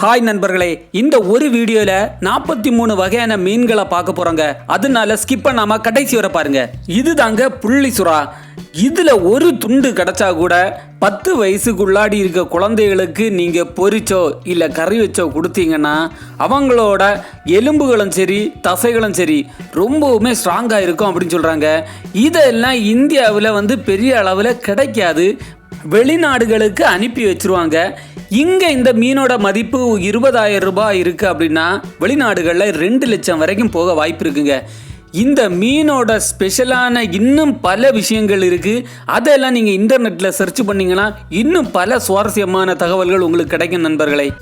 Hi நண்பர்களே இந்த ஒரு வீடியோல நாற்பத்தி மூணு வகையான மீன்களை பார்க்க போறோங்க. அதனால ஸ்கிப் பண்ணாம கடைசி வர பாருங்க. இதுதாங்க புள்ளி சுறா. இதுல ஒரு துண்டு கிடைச்சா கூட பத்து வயசுக்குள்ளாடி இருக்க குழந்தைகளுக்கு நீங்க பொரிச்சோ இல்ல கறி வச்சோ கொடுத்தீங்கன்னா அவங்களோட எலும்புகளும் சரி தசைகளும் சரி ரொம்பவுமே ஸ்ட்ராங்கா இருக்கும் அப்படின்னு சொல்றாங்க. இதெல்லாம் இந்தியாவில் வந்து பெரிய அளவில் கிடைக்காது. வெளிநாடுகளுக்கு அனுப்பி வச்சிருவாங்க. இங்கே இந்த மீனோட மதிப்பு இருபதாயிரம் ரூபாய் இருக்குது அப்படின்னா வெளிநாடுகளில் ரெண்டு லட்சம் வரைக்கும் போக வாய்ப்பு இருக்குங்க. இந்த மீனோட ஸ்பெஷலான இன்னும் பல விஷயங்கள் இருக்குது அதெல்லாம் நீங்கள் இன்டர்நெட்டில் சர்ச் பண்ணீங்கன்னா இன்னும் பல சுவாரஸ்யமான தகவல்கள் உங்களுக்கு கிடைக்கும் நண்பர்களை.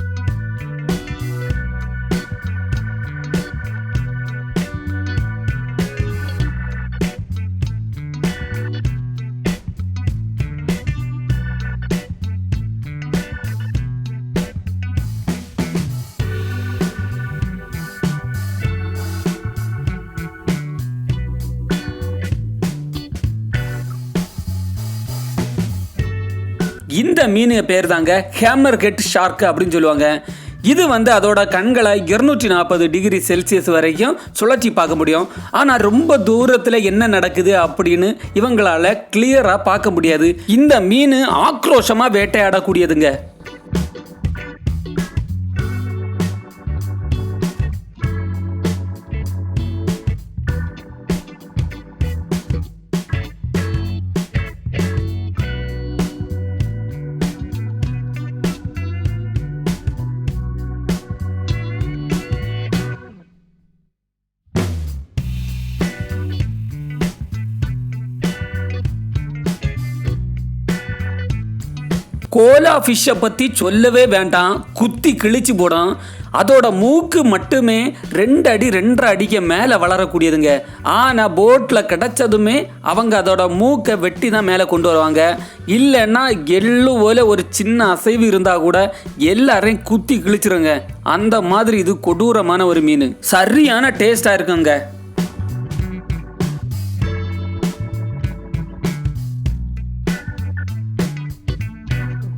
இந்த மீன் பேர் தாங்க ஹேமர் ஹெட் ஷார்க் அப்படின்னு சொல்லுவாங்க. இது வந்து அதோட கண்களை இருநூற்றி நாற்பது டிகிரி செல்சியஸ் வரைக்கும் சுழற்றி பார்க்க முடியும். ஆனால் ரொம்ப தூரத்தில் என்ன நடக்குது அப்படின்னு இவங்களால கிளியராக பார்க்க முடியாது. இந்த மீன் ஆக்ரோஷமாக வேட்டையாடக்கூடியதுங்க. கோலா ஃபிஷ்ஷை பற்றி சொல்லவே வேண்டாம். குத்தி கிழிச்சு போடும். அதோட மூக்கு மட்டுமே ரெண்டு அடி ரெண்டரை அடிக்கு மேலே வளரக்கூடியதுங்க. ஆனால் போட்டில் கிடச்சதுமே அவங்க அதோட மூக்கை வெட்டி தான் மேலே கொண்டு வருவாங்க. இல்லைன்னா எள்ளு போல ஒரு சின்ன அசைவு இருந்தால் கூட எல்லாரையும் குத்தி கிழிச்சிருங்க. அந்த மாதிரி இது கொடூரமான ஒரு மீன். சரியான டேஸ்டாக இருக்குங்க.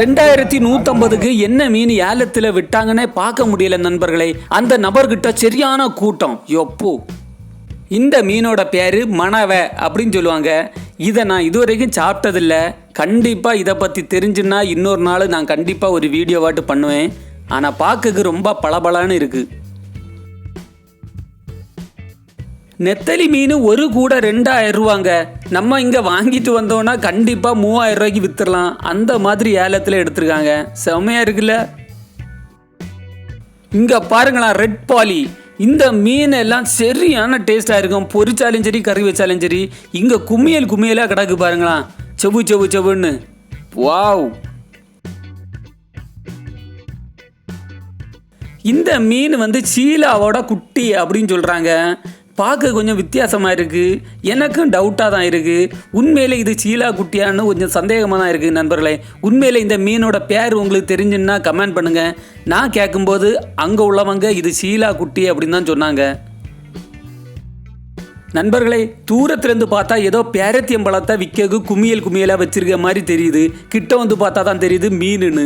ரெண்டாயிரத்தி நூத்தம்பதுக்கு என்ன மீன் ஏலத்தில் விட்டாங்கன்னே பார்க்க முடியல நண்பர்களே. அந்த நபர்கிட்ட சரியான கூட்டம். எப்போ? இந்த மீனோட பேர் மணவ அப்படின்னு சொல்லுவாங்க. இதை நான் இதுவரைக்கும் சாப்பிட்டதில்ல. கண்டிப்பாக இதை பற்றி தெரிஞ்சுன்னா இன்னொரு நாள் நான் கண்டிப்பாக ஒரு வீடியோவாட்டு பண்ணுவேன். ஆனால் பார்க்கக்கு ரொம்ப பளபளன்னு இருக்குது நெத்தலி மீன் ஒரு கூட ரெண்டாயிரம் ரூபாங்க. நம்ம இங்கே வாங்கிட்டு வந்தோம்னா கண்டிப்பாக மூவாயிரம் ரூபாய்க்கு வித்துடலாம். அந்த மாதிரி ஏலத்தில் எடுத்திருக்காங்க. செம்மையாக இருக்குல்ல? இங்கே பாருங்களா ரெட் பாலி இந்த மீன் எல்லாம் சரியான டேஸ்டாக இருக்கும். பொரிச்சாலும் சரி கறி வச்சாலும் சரி இங்கே குமியல் குமியலாக கிடக்கு பாருங்களா. செவு செவு செவுன்னு. வாவ். இந்த மீன் வந்து சீலாவோட குட்டி அப்படின்னு சொல்கிறாங்க பார்க்க கொஞ்சம் வித்தியாசமாக இருக்குது எனக்கும் டவுட்டாக தான் இருக்குது உண்மையிலே இது சீலா குட்டியான்னு கொஞ்சம் சந்தேகமாக தான் இருக்குது நண்பர்களே. உண்மையிலே இந்த மீனோட பேர் உங்களுக்கு தெரிஞ்சுன்னா கமெண்ட் பண்ணுங்கள் நான் கேட்கும்போது அங்கே உள்ளவங்க இது சீலா குட்டி அப்படின்னு தான் சொன்னாங்க. நண்பர்களே தூரத்துலேருந்து பார்த்தா ஏதோ பேரத்தியம்பழத்தை விற்கக்கு குமியல் குமியலாக வச்சிருக்க மாதிரி தெரியுது. கிட்ட வந்து பார்த்தா தான் தெரியுது மீனுன்னு.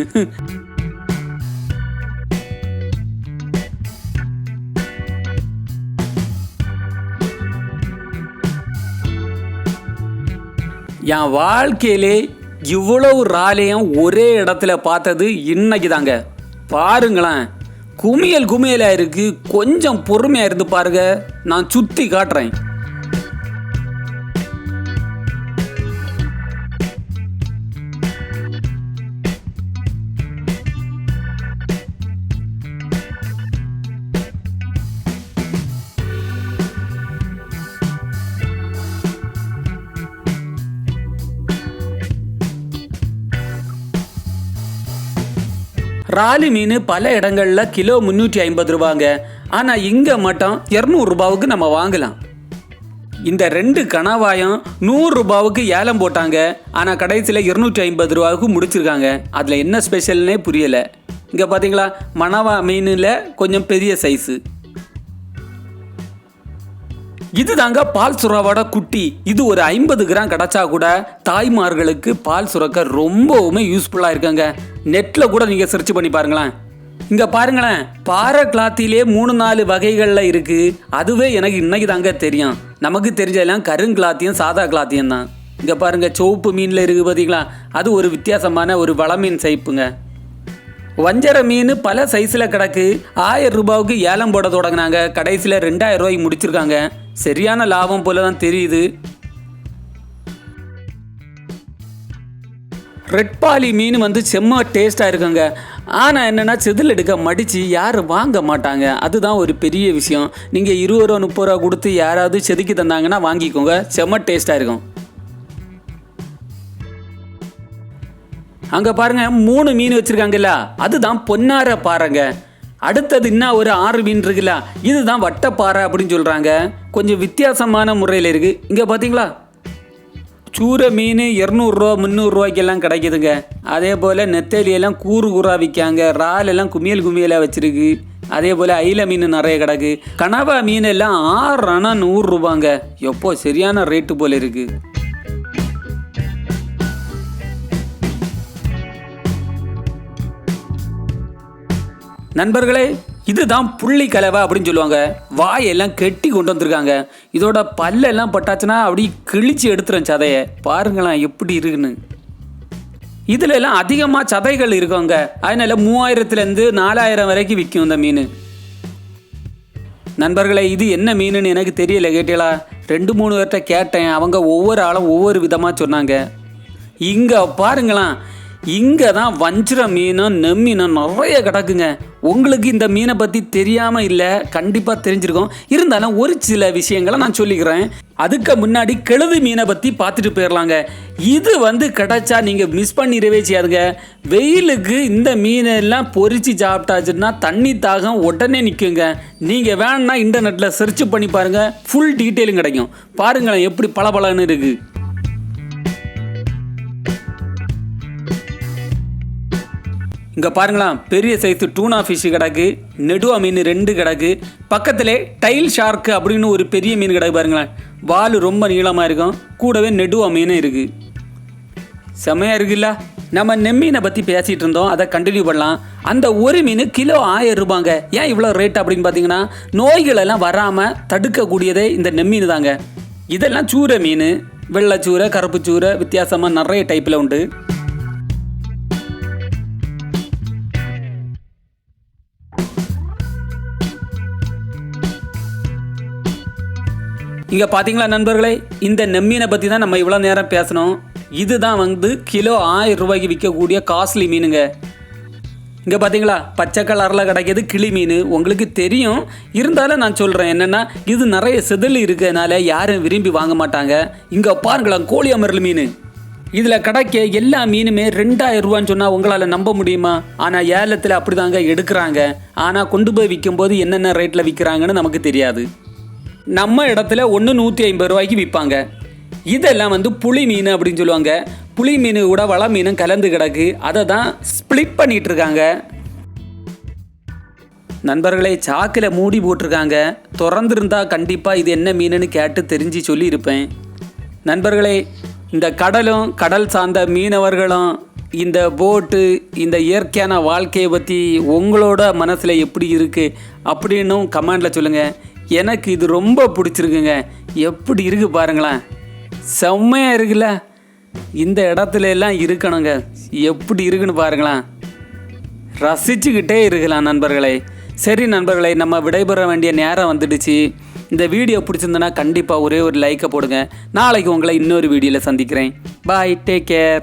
என் வாழ்க்கையிலே இவ்வளவு ராலையும் ஒரே இடத்துல பார்த்தது இன்னைக்கு தாங்க பாருங்களேன் குமியல் குமியலாக இருக்குது கொஞ்சம் பொறுமையாக இருந்து பாருங்க நான் சுற்றி காட்டுறேன். ராலி மீன் பல இடங்களில் கிலோ முன்னூற்றி ஐம்பது ரூபாங்க. ஆனால் இங்கே மட்டும் இரநூறுபாவுக்கு நம்ம வாங்கலாம். இந்த ரெண்டு கணவாயம் நூறு ரூபாவுக்கு ஏலம் போட்டாங்க. ஆனால் கடைசியில் இருநூற்றி ஐம்பது ரூபாவுக்கு முடிச்சிருக்காங்க. அதில் என்ன ஸ்பெஷல்னே புரியலை. இங்கே பார்த்தீங்களா மணவா மீனில் கொஞ்சம் பெரிய சைஸு இதுதாங்க பால் சுறாவோட குட்டி. இது ஒரு ஐம்பது கிராம் கிடைச்சா கூட தாய்மார்களுக்கு பால் சுரக்க ரொம்பவுமே யூஸ்ஃபுல்லாக இருக்குங்க. நெட்டில் கூட நீங்கள் சர்ச் பண்ணி பாருங்களேன். இங்கே பாருங்களேன் பாறை கிளாத்திலே மூணு நாலு வகைகளில் இருக்குது அதுவே எனக்கு இன்னைக்கு தாங்க தெரியும். நமக்கு தெரிஞ்சதெல்லாம் கருங்கிளாத்தியும் சாதா கிளாத்தியும் தான். இங்கே பாருங்க சிவப்பு மீனில் இருக்குது பார்த்தீங்களா அது ஒரு வித்தியாசமான ஒரு வளமீன் சைப்புங்க வஞ்சர மீன் பல சைஸில் கிடக்கு. ஆயிரம் ரூபாவுக்கு ஏலம் போட தொடங்கினாங்க. கடைசியில் ரெண்டாயிரம் ரூபாய்க்கு முடிச்சிருக்காங்க. சரியான லாபம் போல தான் தெரியுது. ரெட் பாலி மீன் வந்து செம்ம டேஸ்ட்டாக இருக்குங்க. ஆனால் என்னென்னா செதில் எடுக்க மடித்து யாரும் வாங்க மாட்டாங்க. அதுதான் ஒரு பெரிய விஷயம். நீங்கள் இருபது ரூபா முப்பது ரூபா கொடுத்து யாராவது செதுக்கி தந்தாங்கன்னா வாங்கிக்கோங்க. செம்ம டேஸ்ட்டாக இருக்கும். அங்கே பாருங்க மூணு மீன் வச்சுருக்காங்கல்ல. அதுதான் பொன்னார பாருங்கள் அடுத்தது இன்னும் ஒரு ஆறு மீன் இருக்குல்ல? இதுதான் வட்டப்பாறை அப்படின்னு சொல்றாங்க. கொஞ்சம் வித்தியாசமான முறையில் இருக்கு. இங்க பாத்தீங்களா? சூர மீன் இரநூறுவா முந்நூறுரூவாய்க்கெல்லாம் கிடைக்குதுங்க. அதே போல் நெத்தேலியெல்லாம் கூறு கூறாக விற்காங்க. இறாலெல்லாம் குமியல் குமியலாக வச்சிருக்கு. அதே போல் ஐல மீன் நிறைய கிடக்கு. கனவா மீன் எல்லாம் ஆறு அணா நூறுரூபாங்க எப்போ சரியான ரேட்டு போல இருக்குது நண்பர்களே இதுதான் புள்ளி கலவை அப்படின்னு சொல்லுவாங்க. வாயெல்லாம் கெட்டி கொண்டு வந்திருக்காங்க. இதோட பல்லெல்லாம் பட்டாச்சுன்னா அப்படி கிழிச்சு எடுத்துரும் சதையை. பாருங்களேன் எப்படி இருக்குன்னு. இதுல எல்லாம் அதிகமாக சதைகள் இருக்குங்க. அதனால மூவாயிரத்துலேருந்து நாலாயிரம் வரைக்கும் விற்கும் இந்த மீன். நண்பர்களே இது என்ன மீனுன்னு எனக்கு தெரியல கேட்டீங்களா? ரெண்டு மூணு பேர்கிட்ட கேட்டேன். அவங்க ஒவ்வொரு ஆளும் ஒவ்வொரு விதமாக சொன்னாங்க. இங்கே பாருங்களேன் இங்கே தான் வஞ்சிர மீனும் நெம்மீனும் நிறைய கிடக்குங்க. உங்களுக்கு இந்த மீனை பற்றி தெரியாமல் இல்லை கண்டிப்பாக தெரிஞ்சிருக்கும். இருந்தாலும் ஒரு சில விஷயங்களை நான் சொல்லிக்கிறேன். அதுக்கு முன்னாடி கெழுது மீனை பற்றி பார்த்துட்டு போயிடலாங்க இது வந்து கிடைச்சா நீங்கள் மிஸ் பண்ணிடவே செய்யாதுங்க. வெயிலுக்கு இந்த மீனெல்லாம் பொறிச்சு சாப்பிட்டாச்சுன்னா தண்ணி தாகம் உடனே நிற்குங்க நீங்கள் வேணுன்னா இன்டர்நெட்டில் சர்ச் பண்ணி பாருங்கள் ஃபுல் டீட்டெயிலும் கிடைக்கும். பாருங்களேன் எப்படி பளபளன்னு இருக்குது இங்கே பாருங்களேன் பெரிய சைஸு டூனா ஃபிஷ் கிடக்கு நெடுவா மீன் ரெண்டு கிடக்கு. பக்கத்திலே டைல் ஷார்க்கு அப்படின்னு ஒரு பெரிய மீன் கிடக்கு பாருங்களேன். வால் ரொம்ப நீளமாக இருக்கும் கூடவே நெடுவா மீனும் இருக்குது செமையாக இருக்குல்ல? நம்ம நெம்மீனை பற்றி பேசிகிட்டு இருந்தோம் அதை கண்டினியூ பண்ணலாம். அந்த ஒரு மீன் கிலோ ஆயிரம் ரூபாங்க. ஏன் இவ்வளோ ரேட் அப்படின்னு பார்த்தீங்கன்னா நோய்களெல்லாம் வராமல் தடுக்கக்கூடியதே இந்த நெம்மீன் தாங்க. இதெல்லாம் சூரை மீன் வெள்ளைச்சூரை கருப்பு சூரை வித்தியாசமாக நிறைய டைப்பில் உண்டு. இங்கே பார்த்தீங்களா நண்பர்களே? இந்த நெம்மீனை பற்றி தான் நம்ம இவ்வளோ நேரம் பேசணும். இதுதான் வந்து கிலோ ஆயிரம் ரூபாய்க்கு விற்கக்கூடிய காஸ்ட்லி மீனுங்க. இங்கே பார்த்தீங்களா பச்சை கலரில் கிடைக்கிது கிளி மீன். உங்களுக்கு தெரியும். இருந்தாலும் நான் சொல்கிறேன் என்னென்னா இது நிறைய செதில் இருக்கிறதுனால யாரும் விரும்பி வாங்க மாட்டாங்க. இங்கே பாருங்களேன் கோழி அமரல் மீன். இதில் கிடைக்க எல்லா மீனுமே ரெண்டாயிரம் ரூபான்னு சொன்னால் உங்களால் நம்ப முடியுமா? ஆனால் ஏலத்தில் அப்படிதாங்க எடுக்கிறாங்க. ஆனால் கொண்டு போய் விற்கும்போது என்னென்ன ரேட்டில் விற்கிறாங்கன்னு நமக்கு தெரியாது. நம்ம இடத்துல ஒன்று நூற்றி ஐம்பது ரூபாய்க்கு விற்பாங்க இதெல்லாம் வந்து புளி மீன் அப்படின்னு சொல்லுவாங்க. புளி மீன் கூட வள மீனும் கலந்து கிடக்கு. அதை தான் ஸ்ப்ளிட் பண்ணிட்டு இருக்காங்க. நண்பர்களே சாக்கில் மூடி போட்டிருக்காங்க. திறந்துருந்தா கண்டிப்பாக இது என்ன மீனுன்னு கேட்டு தெரிஞ்சு சொல்லியிருப்பேன். நண்பர்களே இந்த கடலும் கடல் சார்ந்த மீனவர்களும் இந்த போட்டு இந்த இயற்கையான வாழ்க்கையை பற்றி உங்களோட மனசில் எப்படி இருக்குது அப்படின்னும் கமெண்டில் சொல்லுங்கள் எனக்கு இது ரொம்ப பிடிச்சிருக்குங்க. எப்படி இருக்கு பாருங்களேன். செம்மையாக இருக்குல்ல. இந்த இடத்துல எல்லாம் இருக்கணுங்க. எப்படி இருக்குன்னு பாருங்களேன். ரசிச்சுக்கிட்டே இருக்கலாம் நண்பர்களே. சரி நண்பர்களே நம்ம விடைபெற வேண்டிய நேரம் வந்துடுச்சு. இந்த வீடியோ பிடிச்சிருந்தனா கண்டிப்பாக ஒரே ஒரு லைக்கை போடுங்க. நாளைக்கு உங்களை இன்னொரு வீடியோவில் சந்திக்கிறேன். Bye take care